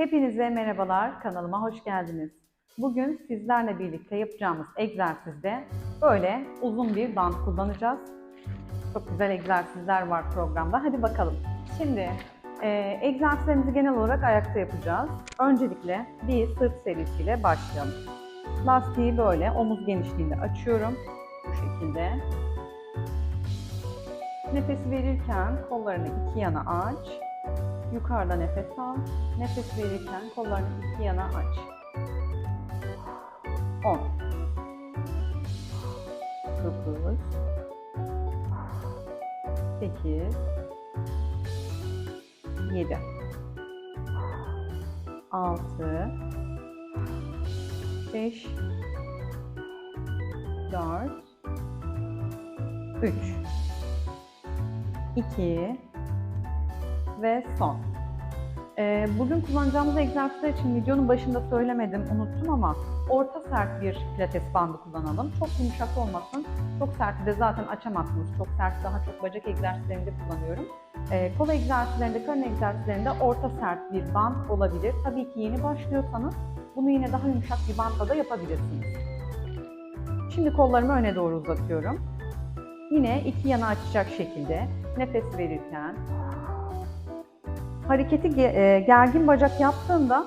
Hepinize merhabalar, kanalıma hoş geldiniz. Bugün sizlerle birlikte yapacağımız egzersizde böyle uzun bir band kullanacağız. Çok güzel egzersizler var programda. Hadi bakalım. Şimdi e, egzersizlerimizi genel olarak ayakta yapacağız. Öncelikle bir sırt serisiyle başlayalım. Lastiği böyle omuz genişliğinde açıyorum. Bu şekilde. Nefes verirken kollarını iki yana aç. Yukarıda nefes al. Nefes verirken kollarını iki yana aç. 10 9 8 7 6 5 4 3 2 ve son. Ee, bugün kullanacağımız egzersizler için videonun başında söylemedim, unuttum ama orta sert bir pilates bandı kullanalım. Çok yumuşak olmasın. Çok serti de zaten açamazsınız. Çok sert daha çok bacak egzersizlerinde kullanıyorum. Ee, kol egzersizlerinde, karın egzersizlerinde orta sert bir band olabilir. Tabii ki yeni başlıyorsanız bunu yine daha yumuşak bir bantla da yapabilirsiniz. Şimdi kollarımı öne doğru uzatıyorum. Yine iki yana açacak şekilde nefes verirken hareketi e, gergin bacak yaptığında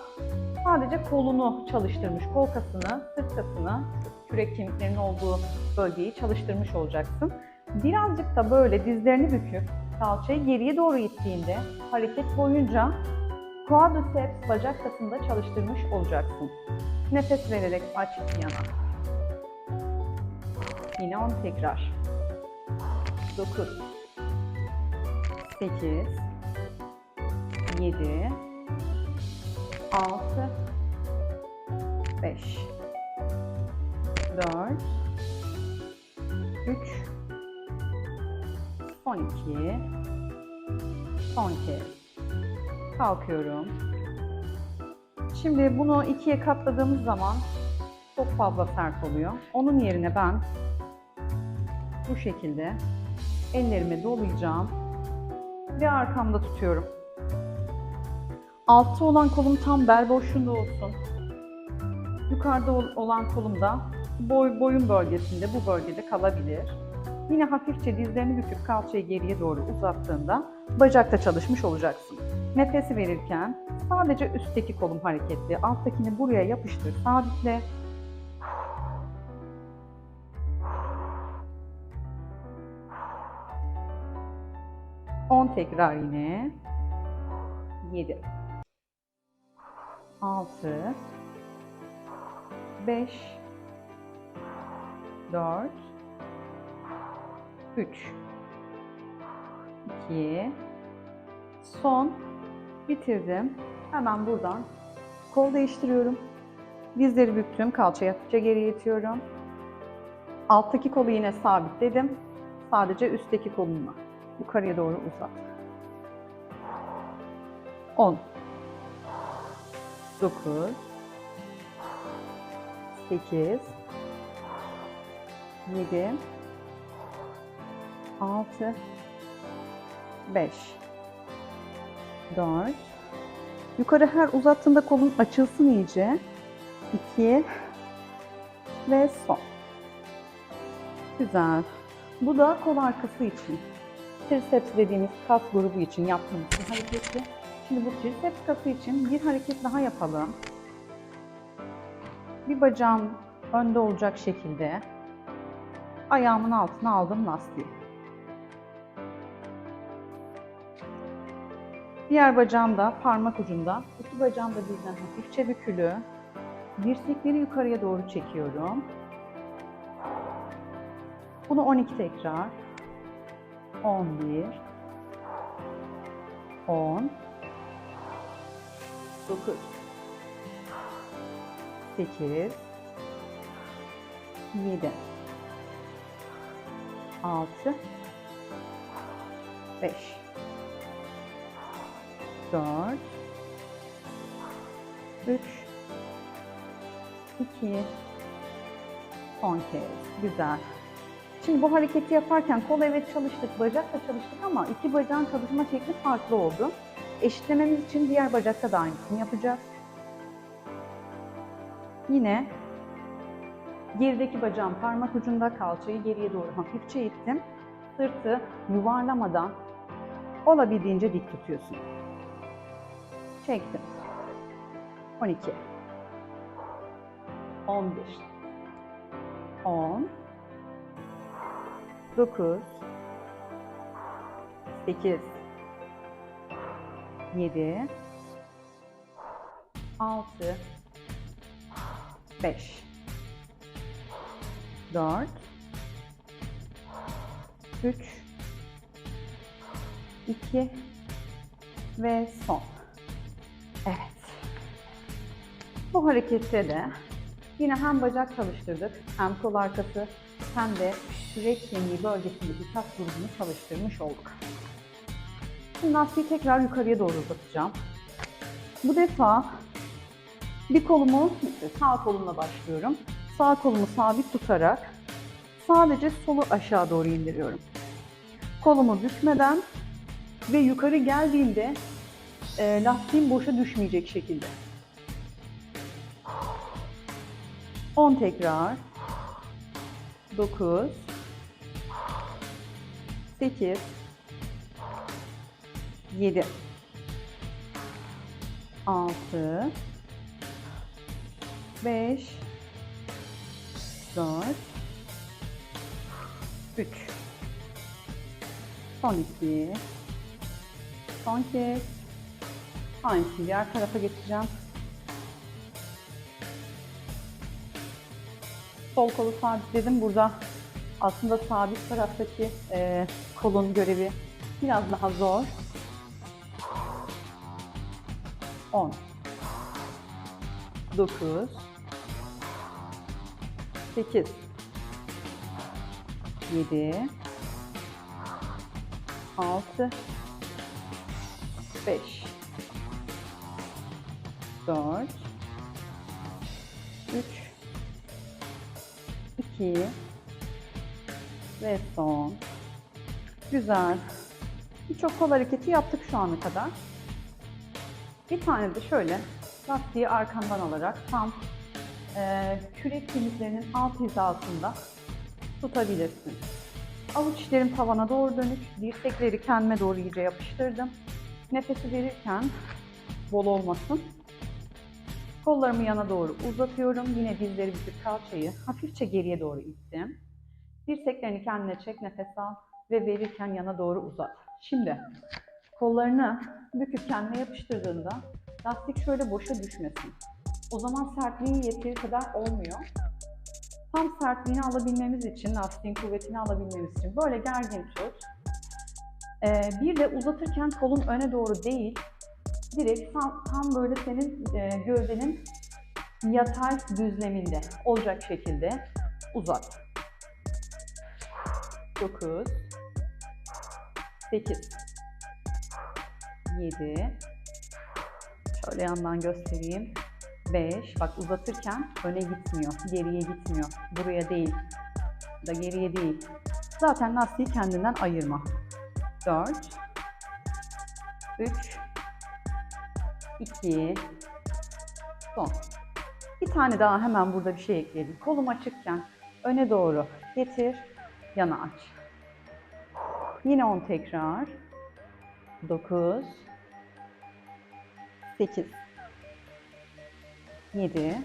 sadece kolunu çalıştırmış, kol kasını, sırt kasını, kürek kemiklerinin olduğu bölgeyi çalıştırmış olacaksın. Birazcık da böyle dizlerini büküp kalçayı geriye doğru ittiğinde hareket boyunca quadriceps bacak kasını da çalıştırmış olacaksın. Nefes vererek aç yana. Yine 10 tekrar. 9 8 7 6 5 4 3 son 2 son kez kalkıyorum. Şimdi bunu ikiye katladığımız zaman çok fazla sert oluyor. Onun yerine ben bu şekilde ellerimi dolayacağım ve arkamda tutuyorum. Altta olan kolum tam bel boşluğunda olsun. Yukarıda ol- olan kolum da boy, boyun bölgesinde, bu bölgede kalabilir. Yine hafifçe dizlerini büküp kalçayı geriye doğru uzattığında bacakta çalışmış olacaksın. Nefesi verirken sadece üstteki kolum hareketli, alttakini buraya yapıştır, sabitle. 10 tekrar yine. 7 6 5 4 3 2 son bitirdim. Hemen buradan kol değiştiriyorum. Dizleri büktüm. Kalçayı hafifçe geriye itiyorum. Alttaki kolu yine sabitledim. Sadece üstteki kolumla yukarıya doğru uzat. 10 9 8 7 6 5 4 Yukarı her uzattığında kolun açılsın iyice. 2 ve son. Güzel. Bu da kol arkası için. Triceps dediğimiz kas grubu için yaptığımız bir hareketi. Şimdi bu triceps kası için bir hareket daha yapalım. Bir bacağım önde olacak şekilde ayağımın altına aldım lastiği. Diğer bacağım da parmak ucunda. İki bacağım da birden hafifçe bükülü. Dirsekleri yukarıya doğru çekiyorum. Bunu 12 tekrar. 11 10 9 8 7 6 5 4 3 2 son kez. Güzel. Şimdi bu hareketi yaparken kol evet çalıştık, bacak da çalıştık ama iki bacağın çalışma şekli farklı oldu. Eşitlememiz için diğer bacakta da aynısını yapacağız. Yine gerideki bacağım parmak ucunda kalçayı geriye doğru hafifçe ittim. Sırtı yuvarlamadan olabildiğince dik tutuyorsun. Çektim. 12 11 10 9 8 7 6 5 4 3 2 ve son. Evet. Bu harekette de yine hem bacak çalıştırdık, hem kol arkası, hem de yürek kemiği bölgesindeki kas grubunu çalıştırmış olduk. Şimdi lastiği tekrar yukarıya doğru uzatacağım. Bu defa bir kolumu, sağ kolumla başlıyorum. Sağ kolumu sabit tutarak sadece solu aşağı doğru indiriyorum. Kolumu bükmeden ve yukarı geldiğinde e, lastiğim boşa düşmeyecek şekilde. 10 tekrar. 9 8 7 6 5 4 3 Son 2 Son kez Aynısını diğer tarafa geçeceğim. Sol kolu sabitledim. Burada aslında sabit taraftaki e, kolun görevi biraz daha zor. 10 9 8 7 6 5 4 3 2 ve son. Güzel. Birçok kol hareketi yaptık şu ana kadar. Bir tane de şöyle lastiği arkamdan alarak tam e, kürek kemiklerinin alt hizasında tutabilirsin. Avuç içlerim tavana doğru dönük, dirsekleri kendime doğru iyice yapıştırdım. Nefesi verirken bol olmasın. Kollarımı yana doğru uzatıyorum. Yine dizleri büküp kalçayı hafifçe geriye doğru ittim. Dirseklerini kendine çek, nefes al ve verirken yana doğru uzat. Şimdi kollarını büküp kendine yapıştırdığında lastik şöyle boşa düşmesin. O zaman sertliği yeteri kadar olmuyor. Tam sertliğini alabilmemiz için, lastiğin kuvvetini alabilmemiz için böyle gergin tut. Ee, bir de uzatırken kolun öne doğru değil, direkt tam, tam böyle senin e, gövdenin yatay düzleminde olacak şekilde uzat. 9 8 7 Şöyle yandan göstereyim. 5 Bak uzatırken öne gitmiyor, geriye gitmiyor. Buraya değil. Da geriye değil. Zaten lastiği kendinden ayırma. 4 3 2 son. Bir tane daha hemen burada bir şey ekleyelim. Kolum açıkken öne doğru getir, yana aç. Yine 10 tekrar. 9 8 7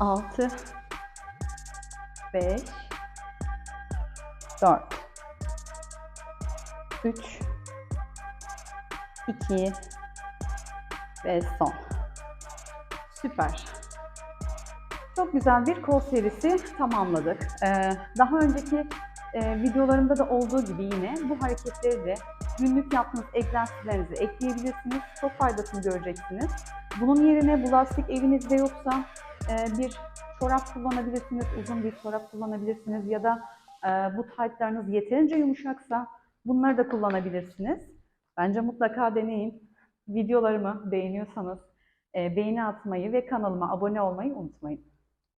6 5 4 3 2 ve son. Süper. Çok güzel bir kol serisi tamamladık. Ee, daha önceki e, videolarımda da olduğu gibi yine bu hareketleri de günlük yaptığınız egzersizlerinize ekleyebilirsiniz. Çok faydasını göreceksiniz. Bunun yerine bu evinizde yoksa e, bir çorap kullanabilirsiniz, uzun bir çorap kullanabilirsiniz ya da e, bu taytlarınız yeterince yumuşaksa bunları da kullanabilirsiniz. Bence mutlaka deneyin. Videolarımı beğeniyorsanız e, beğeni atmayı ve kanalıma abone olmayı unutmayın.